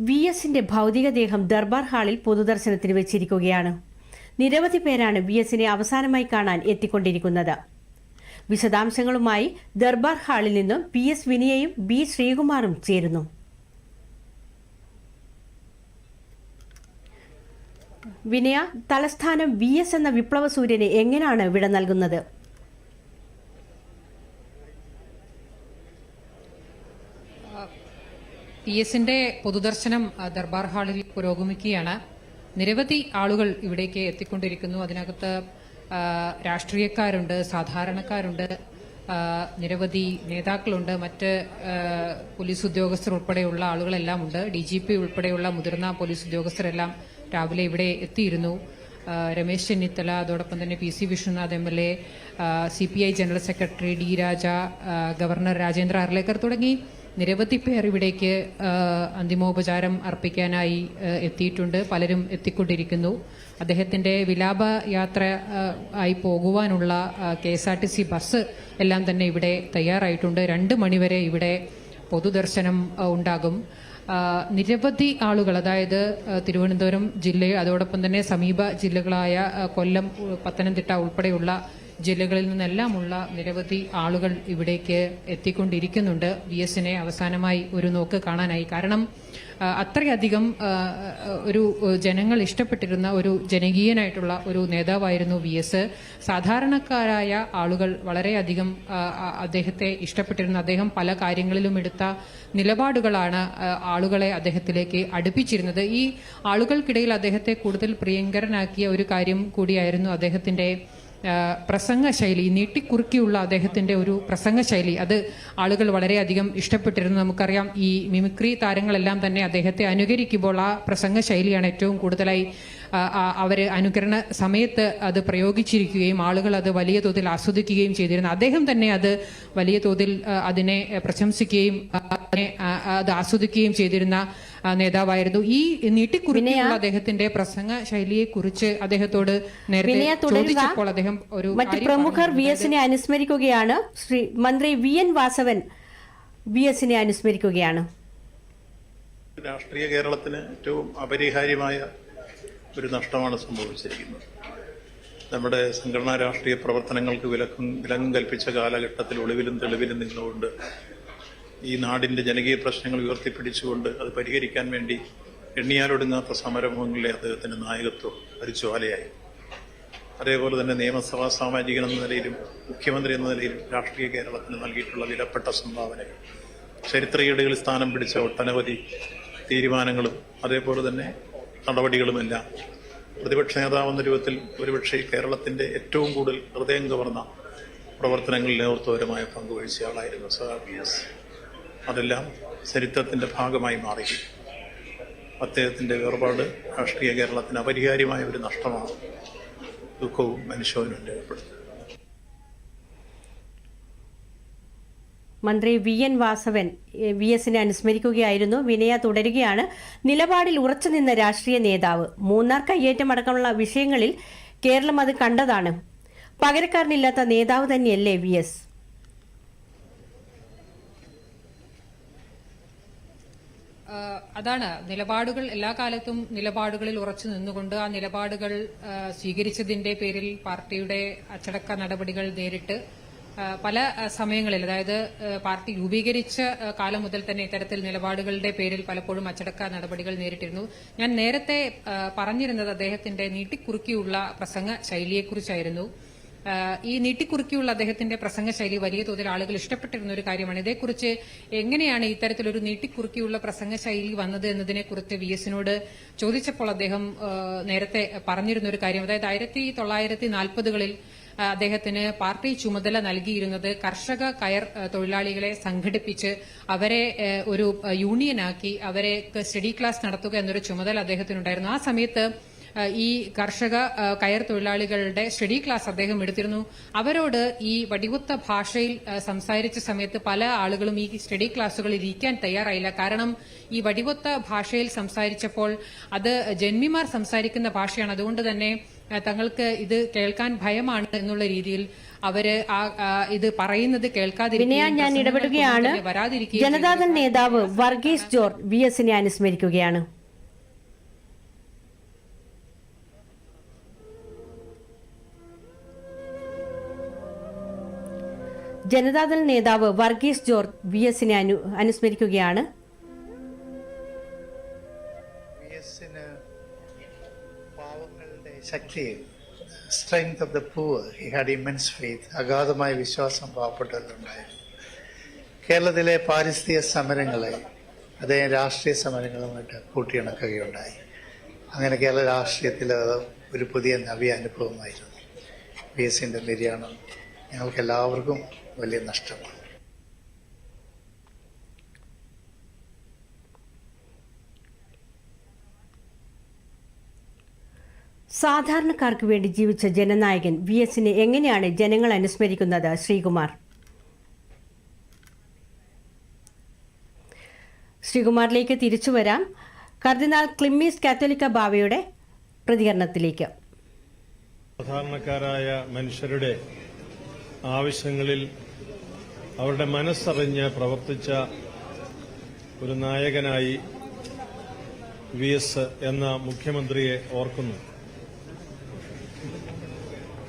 V എസിന്റെ ഭൗതികദേഹം ദർബാർ ഹാളിൽ പൊതുദർശനത്തിന് വെച്ചിരിക്കുകയാണ്. നിരവധി പേരാണ് വി എസിനെ അവസാനമായി കാണാൻ എത്തിക്കൊണ്ടിരിക്കുന്നത്. വിശദാംശങ്ങളുമായി ദർബാർ ഹാളിൽ നിന്നും പി എസ് വിനയയും ബി ശ്രീകുമാറും ചേരുന്നു. വിനയ തലസ്ഥാനം വി എസ് എന്ന വിപ്ലവ സൂര്യനെ എങ്ങനെയാണ് വിട നൽകുന്നത്? പി എസിന്റെ പൊതുദർശനം ദർബാർ ഹാളിൽ പുരോഗമിക്കുകയാണ്. നിരവധി ആളുകൾ ഇവിടേക്ക് എത്തിക്കൊണ്ടിരിക്കുന്നു. അതിനകത്ത് രാഷ്ട്രീയക്കാരുണ്ട് സാധാരണക്കാരുണ്ട് നിരവധി നേതാക്കളുണ്ട്. മറ്റ് പോലീസ് ഉദ്യോഗസ്ഥർ ഉൾപ്പെടെയുള്ള ആളുകളെല്ലാം ഉണ്ട്. ഡി ജി പി ഉൾപ്പെടെയുള്ള മുതിർന്ന പോലീസ് ഉദ്യോഗസ്ഥരെല്ലാം രാവിലെ ഇവിടെ എത്തിയിരുന്നു. രമേശ് ചെന്നിത്തല അതോടൊപ്പം തന്നെ P C Vishwanath M L A C P I general secretary D Raja governor Rajendra Arlekar തുടങ്ങി നിരവധി പേർ ഇവിടേക്ക് അന്തിമോപചാരം അർപ്പിക്കാനായി എത്തിയിട്ടുണ്ട്. പലരും എത്തിക്കൊണ്ടിരിക്കുന്നു. അദ്ദേഹത്തിന്റെ വിലാപ യാത്ര ആയി പോകുവാനുള്ള K S R T C bus എല്ലാം തന്നെ ഇവിടെ തയ്യാറായിട്ടുണ്ട്. രണ്ട് മണിവരെ ഇവിടെ പൊതുദർശനം ഉണ്ടാകും. നിരവധി ആളുകൾ അതായത് തിരുവനന്തപുരം ജില്ലയിൽ അതോടൊപ്പം തന്നെ സമീപ ജില്ലകളായ കൊല്ലം പത്തനംതിട്ട ഉൾപ്പെടെയുള്ള ജില്ലകളിൽ നിന്നെല്ലാമുള്ള നിരവധി ആളുകൾ ഇവിടേക്ക് എത്തിക്കൊണ്ടിരിക്കുന്നുണ്ട്. വി എസിനെ അവസാനമായി ഒരു നോക്ക് കാണാനായി. കാരണം അത്രയധികം ഒരു ജനങ്ങൾ ഇഷ്ടപ്പെട്ടിരുന്ന ഒരു ജനകീയനായിട്ടുള്ള ഒരു നേതാവായിരുന്നു വി എസ്. സാധാരണക്കാരായ ആളുകൾ വളരെയധികം അദ്ദേഹത്തെ ഇഷ്ടപ്പെട്ടിരുന്ന. അദ്ദേഹം പല കാര്യങ്ങളിലും എടുത്ത നിലപാടുകളാണ് ആളുകളെ അദ്ദേഹത്തിലേക്ക് അടുപ്പിച്ചിരുന്നത്. ഈ ആളുകൾക്കിടയിൽ അദ്ദേഹത്തെ കൂടുതൽ പ്രിയങ്കരനാക്കിയ ഒരു കാര്യം കൂടിയായിരുന്നു അദ്ദേഹത്തിന്റെ പ്രസംഗ ശൈലി നീട്ടിക്കുറുക്കിയുള്ള അദ്ദേഹത്തിന്റെ ഒരു പ്രസംഗശൈലി. അത് ആളുകൾ വളരെയധികം ഇഷ്ടപ്പെട്ടിരുന്നു. നമുക്കറിയാം ഈ മിമിക്രി താരങ്ങളെല്ലാം തന്നെ അദ്ദേഹത്തെ അനുകരിക്കുമ്പോൾ ആ പ്രസംഗശൈലിയാണ് ഏറ്റവും കൂടുതലായി ആ, അനുകരണ സമയത്ത് അത് പ്രയോഗിച്ചിരിക്കുകയും ആളുകൾ അത് വലിയ തോതിൽ ആസ്വദിക്കുകയും ചെയ്തിരുന്നു. അദ്ദേഹം തന്നെ അത് വലിയ തോതിൽ അതിനെ പ്രശംസിക്കുകയും അത് ആസ്വദിക്കുകയും ചെയ്തിരുന്ന നേതാവായിരുന്നു. ഈ നീട്ടിക്കുറിഞ്ഞുള്ള അദ്ദേഹത്തിന്റെ പ്രസംഗ ശൈലിയെ കുറിച്ച് അദ്ദേഹത്തോട് നേരത്തെ ചോദിച്ചപ്പോൾ അദ്ദേഹം ഒരു മറ്റ് പ്രമുഖർ. വി എസിനെ അനുസ്മരിക്കുകയാണ്. ശ്രീ മന്ത്രി വി എൻ വാസവൻ വി എസിനെ അനുസ്മരിക്കുകയാണ്. രാഷ്ട്രീയ കേരളത്തിന് ഏറ്റവും അപരിഹാര്യമായ ഒരു നഷ്ടമാണ് സംഭവിച്ചിരിക്കുന്നത്. നമ്മുടെ സംഘടനാ രാഷ്ട്രീയ പ്രവർത്തനങ്ങൾക്ക് വിലക്കും വിലങ്ങും കൽപ്പിച്ച കാലഘട്ടത്തിൽ ഒളിവിലും തെളിവിലും നിന്നുകൊണ്ട് ഈ നാടിന്റെ ജനകീയ പ്രശ്നങ്ങൾ ഉയർത്തിപ്പിടിച്ചുകൊണ്ട് അത് പരിഹരിക്കാൻ വേണ്ടി എണ്ണിയാലൊടുങ്ങാത്ത സമരമുഖങ്ങളിലെ അദ്ദേഹത്തിന്റെ നായകത്വം ഒരു ജ്വാലയായി അതേപോലെ തന്നെ നിയമസഭാ സാമാജികൻ എന്ന നിലയിലും മുഖ്യമന്ത്രി എന്ന നിലയിലും രാഷ്ട്രീയ കേരളത്തിന് നൽകിയിട്ടുള്ള വിലപ്പെട്ട സംഭാവനകൾ. ചരിത്രയേടുകളിൽ സ്ഥാനം പിടിച്ച ഒട്ടനവധി തീരുമാനങ്ങളും അതേപോലെ തന്നെ നടപടികളുമെല്ലാം പ്രതിപക്ഷ നേതാവെന്ന രൂപത്തിൽ ഒരുപക്ഷെ കേരളത്തിന്റെ ഏറ്റവും കൂടുതൽ ഹൃദയം കവർന്ന പ്രവർത്തനങ്ങളിൽ നേതൃത്വപരമായ പങ്കുവഹിച്ചയാളായിരുന്നു എസ്. അതെല്ലാം ചരിത്രത്തിന്റെ ഭാഗമായി മാറി. അദ്ദേഹത്തിന്റെ വേർപാട് രാഷ്ട്രീയ കേരളത്തിന് അപരിഹാര്യമായ ഒരു നഷ്ടമാണ്. ദുഃഖവും മനുഷ്യവും രേഖപ്പെടുത്തുന്നത് മന്ത്രി വി എൻ വാസവൻ വി എസിനെ അനുസ്മരിക്കുകയായിരുന്നു. വിനയ തുടരുകയാണ്. നിലപാടിൽ ഉറച്ചുനിന്ന രാഷ്ട്രീയ നേതാവ്. മൂന്നാർ കയ്യേറ്റം അടക്കമുള്ള വിഷയങ്ങളിൽ കേരളം അത് കണ്ടതാണ്. പകരക്കാരനില്ലാത്ത നേതാവ് തന്നെയല്ലേ വി എസ്? അതാണ്. നിലപാടുകൾ എല്ലാ കാലത്തും നിലപാടുകളിൽ ഉറച്ചു നിന്നുകൊണ്ട് ആ നിലപാടുകൾ സ്വീകരിച്ചതിന്റെ പേരിൽ പാർട്ടിയുടെ അച്ചടക്ക നടപടികൾ നേരിട്ട് പല സമയങ്ങളിൽ അതായത് പാർട്ടി രൂപീകരിച്ച കാലം മുതൽ തന്നെ ഇത്തരത്തിൽ നിലപാടുകളുടെ പേരിൽ പലപ്പോഴും അച്ചടക്ക നടപടികൾ നേരിട്ടിരുന്നു. ഞാൻ നേരത്തെ പറഞ്ഞിരുന്നത് അദ്ദേഹത്തിന്റെ നീട്ടിക്കുറുക്കിയുള്ള പ്രസംഗ ശൈലിയെക്കുറിച്ചായിരുന്നു ഈ നീട്ടിക്കുറുക്കിയുള്ള അദ്ദേഹത്തിന്റെ പ്രസംഗശൈലി വലിയ തോതിൽ ആളുകൾ ഇഷ്ടപ്പെട്ടിരുന്ന ഒരു കാര്യമാണ്. ഇതേക്കുറിച്ച് എങ്ങനെയാണ് ഇത്തരത്തിലൊരു നീട്ടിക്കുറുക്കിയുള്ള പ്രസംഗ ശൈലി വന്നത് എന്നതിനെക്കുറിച്ച് വി എസിനോട് ചോദിച്ചപ്പോൾ അദ്ദേഹം നേരത്തെ പറഞ്ഞിരുന്ന ഒരു കാര്യം. അതായത് ആയിരത്തി തൊള്ളായിരത്തി നാൽപ്പതുകളിൽ അദ്ദേഹത്തിന് പാർട്ടി ചുമതല നൽകിയിരുന്നത് കർഷക കയർ തൊഴിലാളികളെ സംഘടിപ്പിച്ച് അവരെ ഒരു യൂണിയനാക്കി അവരെ സ്റ്റഡി ക്ലാസ് നടത്തുക എന്നൊരു ചുമതല അദ്ദേഹത്തിനുണ്ടായിരുന്നു. ആ സമയത്ത് ഈ കർഷക കയർ തൊഴിലാളികളുടെ സ്റ്റഡി ക്ലാസ് അദ്ദേഹം എടുത്തിരുന്നു. അവരോട് ഈ വടികുത്ത ഭാഷയിൽ സംസാരിച്ച സമയത്ത് പല ആളുകളും ഈ സ്റ്റഡി ക്ലാസ്സുകളിൽ ഇരിക്കാൻ തയ്യാറായില്ല. കാരണം ഈ വടികുത്ത ഭാഷയിൽ സംസാരിച്ചപ്പോൾ അത് ജന്മിമാർ സംസാരിക്കുന്ന ഭാഷയാണ്. അതുകൊണ്ട് തന്നെ തങ്ങൾക്ക് ഇത് കേൾക്കാൻ ഭയമാണ് എന്നുള്ള രീതിയിൽ അവർ ഇത് പറയുന്നത് വിനയ കേൾക്കാതിരിക്കുകയും ഞാൻ ഇടപെടുകയാണ്. ജനതാദൾ നേതാവ് വർഗീസ് ജോർജ് വി എസിനെ അനുസ്മരിക്കുകയാണ്. ജനതാദൾ നേതാവ് വർഗീസ് ജോർജ് വി എസിനെ അനു അനുസ്മരിക്കുകയാണ്. പാവങ്ങളുടെ ശക്തിയിൽ strength of the poor he had immense faith അഗാധമായ വിശ്വാസം പാവപ്പെട്ടവരിലുണ്ടായിരുന്നു കേരളത്തിലെ പാരിസ്ഥിതിക സമരങ്ങളെ അദ്ദേഹം രാഷ്ട്രീയ സമരങ്ങളുമായിട്ട് കൂട്ടിയിണക്കുകയുണ്ടായി. അങ്ങനെ കേരള രാഷ്ട്രീയത്തിൽ ഒരു പുതിയ നവ്യ അനുഭവമായിരുന്നു വി എസിന്റെ നിര്യാണം. ഞങ്ങൾക്ക് എല്ലാവർക്കും വലിയ നഷ്ടമാണ്. സാധാരണക്കാർക്ക് വേണ്ടി ജീവിച്ച ജനനായകൻ വി എസിനെ എങ്ങനെയാണ് ജനങ്ങൾ അനുസ്മരിക്കുന്നത് ശ്രീകുമാർ? ശ്രീകുമാറിലേക്ക് തിരിച്ചു വരാം. കർദിനാൾ ക്ലിമ്മീസ് കാത്തോലിക്ക ബാവയുടെ പ്രതികരണത്തിലേക്ക്. സാധാരണക്കാരായ മനുഷ്യരുടെ ആവശ്യങ്ങളിൽ അവരുടെ മനസ്സറിഞ്ഞ് പ്രവർത്തിച്ച ഒരു നായകനായി വി എസ് എന്ന മുഖ്യമന്ത്രിയെ ഓർക്കുന്നു.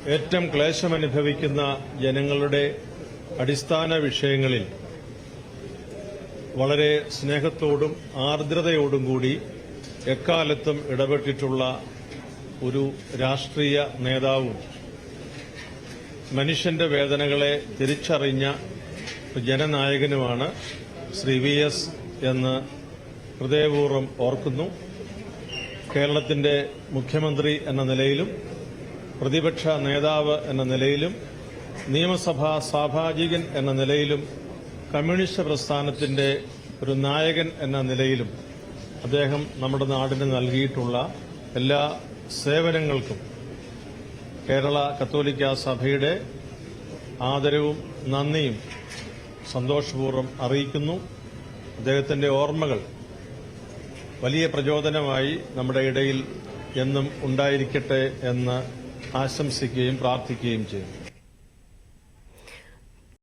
ഏറ്റവും ക്ലേശമനുഭവിക്കുന്ന ജനങ്ങളുടെ അടിസ്ഥാന വിഷയങ്ങളിൽ വളരെ സ്നേഹത്തോടും ആർദ്രതയോടും കൂടി എക്കാലത്തും ഇടപെട്ടിട്ടുള്ള ഒരു രാഷ്ട്രീയ നേതാവും മനുഷ്യന്റെ വേദനകളെ തിരിച്ചറിഞ്ഞ ജനനായകനുമാണ് ശ്രീ വി എസ് എന്ന് ഹൃദയപൂർവം ഓർക്കുന്നു. കേരളത്തിന്റെ മുഖ്യമന്ത്രി എന്ന നിലയിലും പ്രതിപക്ഷ നേതാവ് എന്ന നിലയിലും നിയമസഭാ സാഭാജികൻ എന്ന നിലയിലും കമ്മ്യൂണിസ്റ്റ് പ്രസ്ഥാനത്തിന്റെ ഒരു നായകൻ എന്ന നിലയിലും അദ്ദേഹം നമ്മുടെ നാടിന് നൽകിയിട്ടുള്ള എല്ലാ സേവനങ്ങൾക്കും കേരള കത്തോലിക്ക സഭയുടെ ആദരവും നന്ദിയും സന്തോഷപൂർവം അറിയിക്കുന്നു. അദ്ദേഹത്തിന്റെ ഓർമ്മകൾ വലിയ പ്രചോദനമായി നമ്മുടെ ഇടയിൽ എന്നും ഉണ്ടായിരിക്കട്ടെ എന്ന് ആശംസിക്കുകയും പ്രാർത്ഥിക്കുകയും ചെയ്യും